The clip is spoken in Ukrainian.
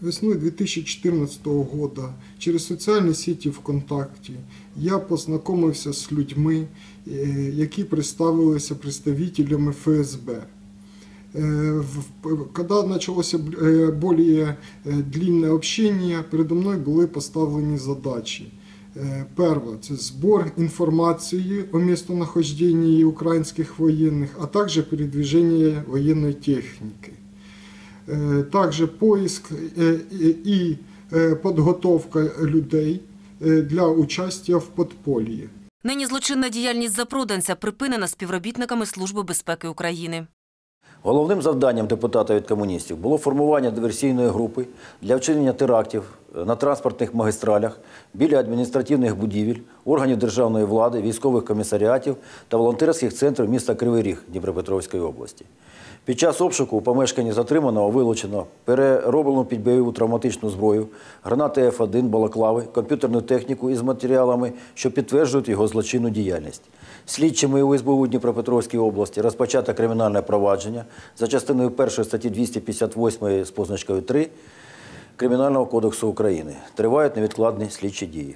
Весной 2014 года через соціальні сети ВКонтакті я познайомився з людьми, е, які представилися представителями ФСБ. Э, в- Когда началось э, более э, длинное общение, передо мною були поставлені задачі. Е, Перше це збор інформації о містонахожденні українських воєнних, а також передвіження воєнної техніки. Е, Також поиск и і- і е, підготовка людей е, для участі в подполье. Нині злочинна діяльність запроданця припинена співробітниками Служби безпеки України. Головним завданням депутата від комуністів було формування диверсійної групи для вчинення терактів на транспортних магістралях біля адміністративних будівель, органів державної влади, військових комісаріатів та волонтерських центрів міста Кривий Ріг Дніпропетровської області. Під час обшуку у помешканні затриманого вилучено перероблену під бойову травматичну зброю, гранати Ф1, балаклави, комп'ютерну техніку із матеріалами, що підтверджують його злочинну діяльність. Слідчими у СБУ Дніпропетровській області розпочато кримінальне провадження за частиною 1 статті 258 з позначкою 3 Кримінального кодексу України. Тривають невідкладні слідчі дії.